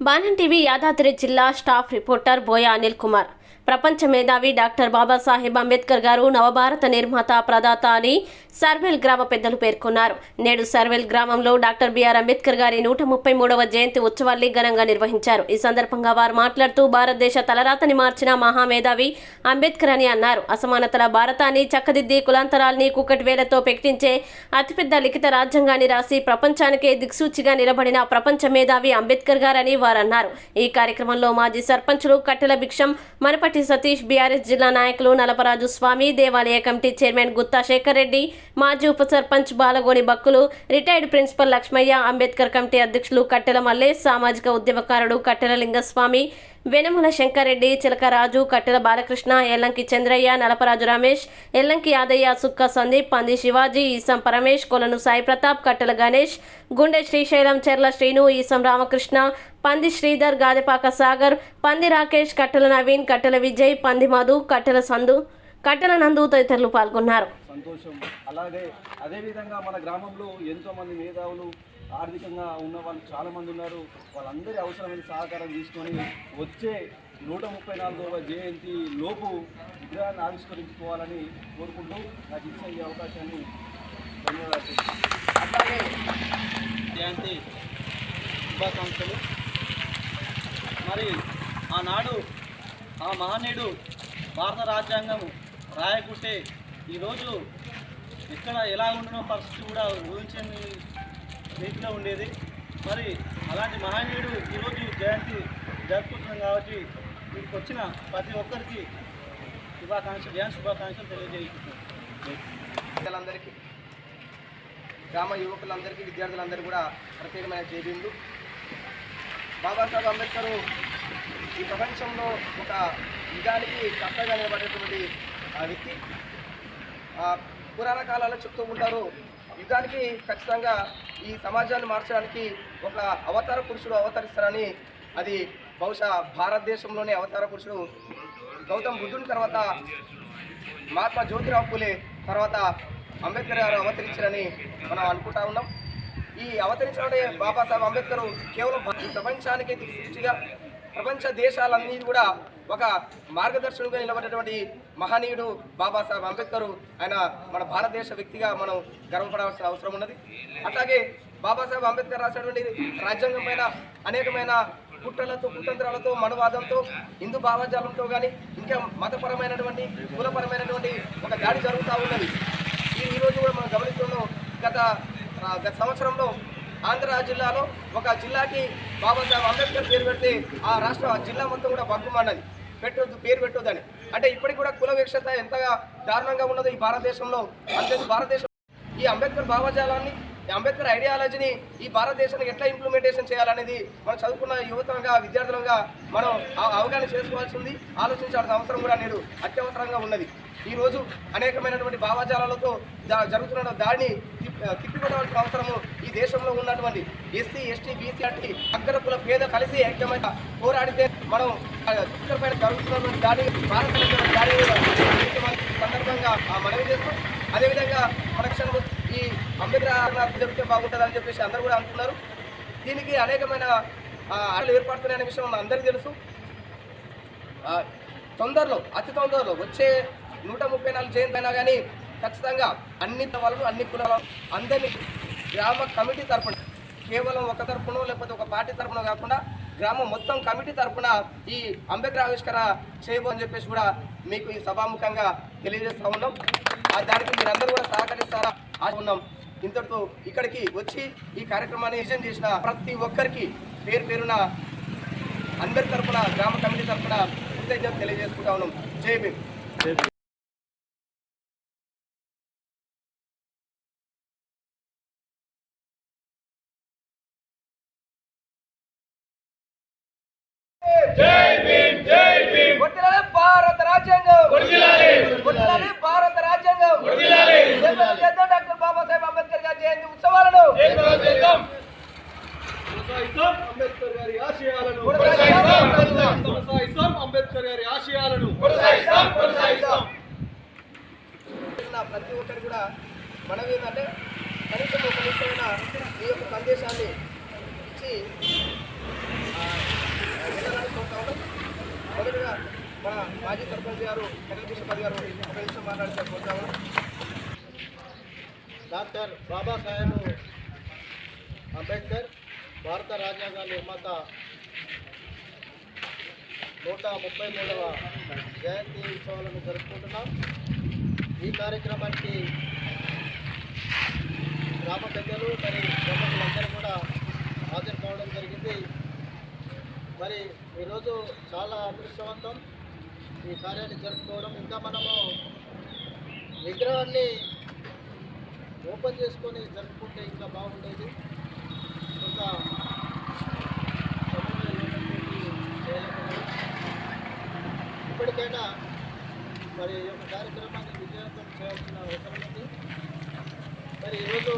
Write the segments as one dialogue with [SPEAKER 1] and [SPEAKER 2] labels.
[SPEAKER 1] బాణం టీవీ యాదాద్రి జిల్లా staff reporter Boya Anil Kumar. ప్రపంచ మేధావి డాక్టర్ బాబాసాహెబ్ అంబేద్కర్ గారు నవభారత నిర్మాత ప్రదాత అని సర్వేల్ గ్రామ పెద్దలు పేర్కొన్నారు. నేడు సర్వేల్ గ్రామంలో డాక్టర్ బిఆర్ అంబేద్కర్ గారి నూట ముప్పై మూడవ జయంతి ఉత్సవాల్ని ఘనంగా నిర్వహించారు. ఈ సందర్భంగా వారు మాట్లాడుతూ భారతదేశ తలరాతని మార్చిన మహామేధావి అంబేద్కర్ అని అన్నారు. అసమానతల భారతాన్ని చక్కదిద్ది కులాంతరాల్ని కుక్కటి వేలతో ప్రకటించే అతిపెద్ద లిఖిత రాజ్యాంగాన్ని రాసి ప్రపంచానికే దిక్సూచిగా నిలబడిన ప్రపంచ మేధావి అంబేద్కర్ గారని వారన్నారు ఈ కార్యక్రమంలో మాజీ సర్పంచులు కట్టెల భిక్షం మనపటి సతీష్ బీఆర్ఎస్ జిల్లా నాయకులు నలపరాజు స్వామి దేవాలయ కమిటీ చైర్మన్ గుత్తా శేఖర్ రెడ్డి మాజీ ఉప sarpanch Balagoni Bakkulu retired principal Lakshmaiah Ambedkar committee అధ్యక్షులు కట్టెల మల్లేష్ సామాజిక ఉద్యమకారుడు కట్టెల లింగస్వామి వెనుముల శంకర్రెడ్డి చిలకరాజు కట్టెల బాలకృష్ణ ఎల్లంకి చంద్రయ్య నలపరాజు రమేష్ ఎల్లంకి యాదయ్య సుక్క సందీప్ పంది శివాజీ ఈసం పరమేష్ కొలను సాయి ప్రతాప్ కట్టెల గణేష్ గుండె శ్రీశైలం చెర్ల శ్రీను ఈసం రామకృష్ణ పంది శ్రీధర్ గాదెపాక సాగర్ పంది రాకేష్ కట్టెల నవీన్ కట్టెల విజయ్ పంది మధు కట్టెల సందు కట్టెల నందు తదితరులు పాల్గొన్నారు.
[SPEAKER 2] సంతోషం. అలాగే అదేవిధంగా మన గ్రామంలో ఎంతోమంది మేధావులు ఆర్థికంగా ఉన్న వాళ్ళు చాలామంది ఉన్నారు. వాళ్ళందరి అవసరమైన సహకారం తీసుకొని వచ్చే నూట ముప్పై నాలుగవ జయంతి లోపు విగ్రహాన్ని ఆవిష్కరించుకోవాలని కోరుకుంటూ నాకు ఇచ్చే ఈ అవకాశాన్ని ధన్యవాదాలు. అట్లాగే జయంతి శుభాకాంక్షలు. మరి ఆనాడు ఆ మహనీయుడు భారత రాజ్యాంగం రాయకుంటే ఈరోజు ఎక్కడ ఎలా ఉండడం పరిస్థితి కూడా ఊహించని రీతిలో ఉండేది. మరి అలాంటి మహనీయుడు ఈరోజు జయంతి జరుపుకుంటున్నాం కాబట్టి మీకు వచ్చిన ప్రతి ఒక్కరికి శుభాకాంక్షలు జయన్ శుభాకాంక్షలు తెలియజేస్తున్నాం
[SPEAKER 3] పిల్లలందరికీ గ్రామ యువకులందరికీ విద్యార్థులందరికీ కూడా ప్రత్యేకమైన జైబీంలు బాబాసాహెబ్ అంబేద్కర్ ఈ ప్రపంచంలో ఒక నిజానికి కర్తగా నిలబడేటువంటి ఆ వ్యక్తి. పురాణ కాలాల్లో చెప్తూ ఉంటారు యుగానికి ఖచ్చితంగా ఈ సమాజాన్ని మార్చడానికి ఒక అవతార పురుషుడు అవతరిస్తారని. అది బహుశా భారతదేశంలోనే అవతార పురుషుడు గౌతమ్ బుద్ధుని తర్వాత మహాత్మా జ్యోతిరావు పూలే తర్వాత అంబేద్కర్ గారు అవతరించారని మనం అనుకుంటా ఉన్నాం. ఈ అవతరించడం బాబాసాహెబ్ అంబేద్కర్ కేవలం ప్రపంచానికి సృష్టిగా ప్రపంచ దేశాలన్నీ కూడా ఒక మార్గదర్శకుడిగా నిలబడినటువంటి మహనీయుడు బాబాసాహెబ్ అంబేద్కర్. ఆయన మన భారతదేశ వ్యక్తిగా మనం గర్వపడాల్సిన అవసరం ఉన్నది. అట్లాగే బాబాసాహెబ్ అంబేద్కర్ రాసినటువంటి రాజ్యాంగం పైన అనేకమైన కుట్రలతో కుతంత్రాలతో మనువాదంతో హిందూ భావజాలంతో కానీ ఇంకా మతపరమైనటువంటి కులపరమైనటువంటి ఒక దాడి జరుగుతూ ఉన్నది. ఈ ఈరోజు కూడా మనం గమనిస్తున్నాం గత గత సంవత్సరంలో ఆంధ్ర జిల్లాలో ఒక జిల్లాకి బాబాసాహెబ్ అంబేద్కర్ పేరు పెడితే ఆ రాష్ట్ర ఆ జిల్లా మొత్తం కూడా బగ్గుమన్నది పెట్టొద్దు పేరు పెట్టొద్దని. అంటే ఇప్పటికి కూడా కుల వివక్షత ఎంతగా దారుణంగా ఉన్నదో ఈ భారతదేశంలో అంతే భారతదేశం ఈ అంబేద్కర్ భావజాలాన్ని అంబేద్కర్ ఐడియాలజీని ఈ భారతదేశానికి ఎట్లా ఇంప్లిమెంటేషన్ చేయాలనేది మనం చదువుకున్న యువతంగా విద్యార్థులంగా మనం ఆ- అవగాహన చేసుకోవాల్సింది ఆలోచించాల్సిన అవసరం కూడా నేడు అత్యవసరంగా ఉన్నది. ఈరోజు అనేకమైనటువంటి భావాజాలతో దా- జరుగుతున్న దాడిని తిప్పికొట్టవలసిన అవసరము ఈ దేశంలో ఉన్నటువంటి ఎస్సీ ఎస్టీ బీసీ అట్టి అగ్రకుల పేద కలిసి ఐక్యమైన పోరాడితే మనం ఆ, పైన జరుగుతున్నటువంటి దాడి భారతదేశంలో దాడి సందర్భంగా ఆ మనవి చేస్తూ అదేవిధంగా మన అంబేద్కర్ చెప్తే జరిగితే బాగుంటుందని చెప్పేసి అందరూ కూడా అనుకున్నారు. దీనికి అనేకమైన ఆ, ఏర్పడుతున్నాయనే విషయం అందరికీ తెలుసు. తొందరలో అతి తొందరలో వచ్చే నూట ముప్పై నాలుగు జయంతి అయినా కానీ ఖచ్చితంగా అన్ని వాళ్ళు అన్ని కులాల అందరినీ గ్రామ కమిటీ తరపున కేవలం ఒక తరపునో లేకపోతే ఒక పార్టీ తరపున కాకుండా గ్రామం మొత్తం కమిటీ తరపున ఈ అంబేద్కర్ ఆవిష్కరణ చేయబోని చెప్పేసి కూడా మీకు ఈ సభాముఖంగా తెలియజేస్తూ ఉన్నాం. ఆ దానికి మీరందరూ కూడా సహకరిస్తారా? ఉన్నాం. ఇంతటితో ఇక్కడికి వచ్చి ఈ కార్యక్రమాన్ని విజయం చేసిన ప్రతి ఒక్కరికి పేరు పేరున అందరి తరపున గ్రామ కమిటీ తరపున కృతజ్ఞత తెలియజేసుకుంటా ఉన్నాం. జై భీమ్. వర్ధిల్లాలి భారత రాజ్యాంగం. వర్ధిల్లాలి భారత రాజ్యాంగం. జై చేద్దాం డాక్టర్ బాబాసాహెబ్ అంబేద్కర్ గారి జయంతి ఉత్సవాలను.
[SPEAKER 2] కొనసాగిస్తాం. అంబేద్కర్ గారి ఆశయాలను
[SPEAKER 3] కొనసాగిస్తాం.
[SPEAKER 2] కొనసాగిస్తాం. అంబేద్కర్ గారి ఆశయాలను
[SPEAKER 3] ఉన్న ప్రతి ఒక్కరు కూడా మనవి ఏంటంటే కనీసం ఒక నిమిషమైన ఈ యొక్క సందేశాన్ని ఇచ్చి ఆ, మాజీ సర్పంచ్ గారు కటల్ కృష్ణపతి గారు ఒక నిమిషం మాట్లాడితే కోరుతాము
[SPEAKER 2] డాక్టర్ బాబాసాహెబ్ అంబేద్కర్ భారత రాజ్యాంగ నిర్మాత నూట ముప్పై మూడవ జయంతి ఉత్సవాలను జరుపుకుంటున్నాం. ఈ కార్యక్రమానికి గ్రామ పెద్దలు మరి ప్రముఖులందరూ కూడా హాజరు కావడం జరిగింది. మరి ఈరోజు చాలా అదృష్టవంతం. ఈ కార్యాన్ని జరుపుకోవడం ఇంకా మనము విగ్రహాన్ని ఓపెన్ చేసుకొని జరుపుకుంటే ఇంకా బాగుండేది. కొంత ఇప్పటికైనా మరి ఈ యొక్క కార్యక్రమాన్ని విజయవంతం చేయాల్సిన అవసరం ఉంది. మరి ఈరోజు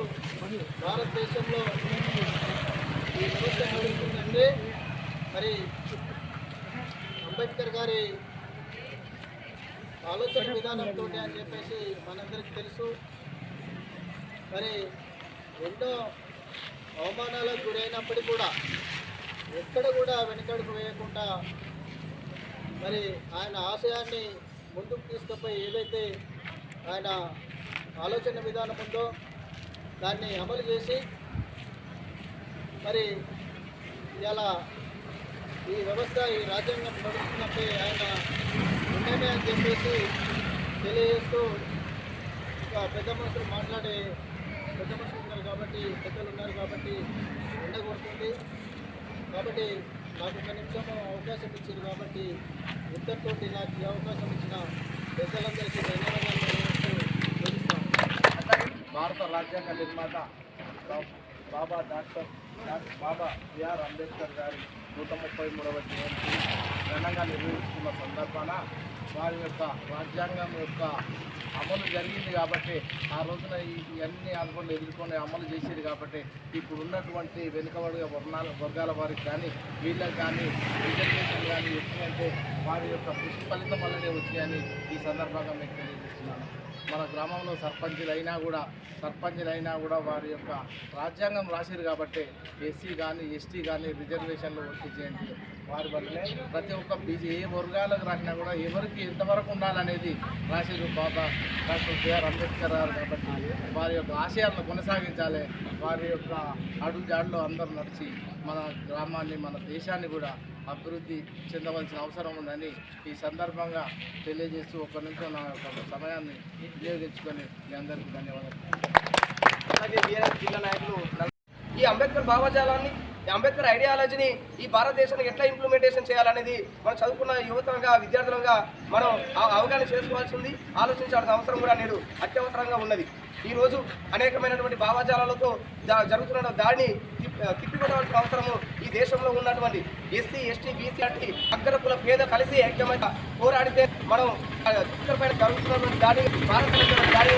[SPEAKER 2] భారతదేశంలో ఈ వ్యవస్థ నడుస్తుందంటే మరి అంబేద్కర్ గారి ఆలోచన విధానంతో అని చెప్పేసి మనందరికి తెలుసు. మరి ఎన్నో అవమానాలకు గురైనప్పటికీ కూడా ఎక్కడ కూడా వెనుకడుకు వేయకుండా మరి ఆయన ఆశయాన్ని ముందుకు తీసుకుపోయి ఏదైతే ఆయన ఆలోచన విధానం ఉందో దాన్ని అమలు చేసి మరి ఇలా ఈ వ్యవస్థ ఈ రాజ్యాంగం నడుస్తున్నప్పుడు ఆయన అని చెప్పేసి తెలియజేస్తూ ఇంకా పెద్ద మనుషులు మాట్లాడే పెద్ద మనుషులు ఉన్నారు కాబట్టి పెద్దలు ఉన్నారు కాబట్టి ఎండ కొడుతుంది కాబట్టి నాకు ఒక నిమిషము అవకాశం ఇచ్చింది కాబట్టి ఇద్దరితోటి నాకు ఈ అవకాశం ఇచ్చిన పెద్దలందరికీ ధన్యవాదాలు
[SPEAKER 4] భారత రాజ్యాంగ నిర్మాత Baba doctor doctor Baba BR Ambedkar గారి నూట ముప్పై మూడవ జయంతి ఘనంగా నిర్వహిస్తున్న సందర్భాన వారి యొక్క రాజ్యాంగం యొక్క అమలు జరిగింది కాబట్టి ఆ రోజున ఈ- ఇవన్నీ అనుకుని ఎదుర్కొని అమలు చేసేది కాబట్టి ఇప్పుడు ఉన్నటువంటి వెనుకబడి వర్ణాల వర్గాల వారికి కానీ వీళ్ళకి కానీ రిజర్వేషన్ కానీ ఎప్పుడంటే వారి యొక్క కృషి ఫలితం వల్లనే వచ్చాయని ఈ సందర్భంగా మీకు తెలియజేస్తున్నాను. మన గ్రామంలో సర్పంచులైనా కూడా సర్పంచులైనా కూడా వారి యొక్క రాజ్యాంగం రాసిరు కాబట్టి ఎస్సీ కానీ ఎస్టీ కానీ రిజర్వేషన్లు వర్తించేయండి వారి వల్లనే ప్రతి ఒక్క బీజీ ఏ వర్గాలకు రాసినా కూడా ఎవరికి ఎంతవరకు ఉండాలనేది రాసేది బాబా డాక్టర్ బిఆర్ అంబేద్కర్ గారు కాబట్టి వారి యొక్క ఆశయాలను కొనసాగించాలి. వారి యొక్క అడుగుజాడులో అందరూ నడిచి మన గ్రామాన్ని మన దేశాన్ని కూడా అభివృద్ధి చెందవలసిన అవసరం ఉందని ఈ సందర్భంగా తెలియజేస్తూ ఒక నిమిషం నా యొక్క సమయాన్ని వినియోగించుకొని మీ అందరికీ ధన్యవాదాలు.
[SPEAKER 3] అలాగే జిల్లా నాయకులు ఈ అంబేద్కర్ భావజాలాన్ని అంబేద్కర్ ఐడియాలజీని ఈ భారతదేశానికి ఎట్లా ఇంప్లిమెంటేషన్ చేయాలనేది మనం చదువుకున్న యువతంగా విద్యార్థులంగా మనం అవగాహన చేసుకోవాల్సింది. ఆలోచించాల్సిన అవసరం కూడా నేడు అత్యవసరంగా ఉన్నది. ఈరోజు అనేకమైనటువంటి భావజాలాలతో జరుగుతున్న దాడిని తిప్- తిప్పికొట్టవలసిన అవసరము ఈ దేశంలో ఉన్నటువంటి ఎస్సీ ఎస్టీ బీసీ అంటే అగ్రకుల పేద కలిసి ఐక్యమైన పోరాడితే మనం జరుగుతున్నటువంటి దాడి భారతదేశంలో దాడి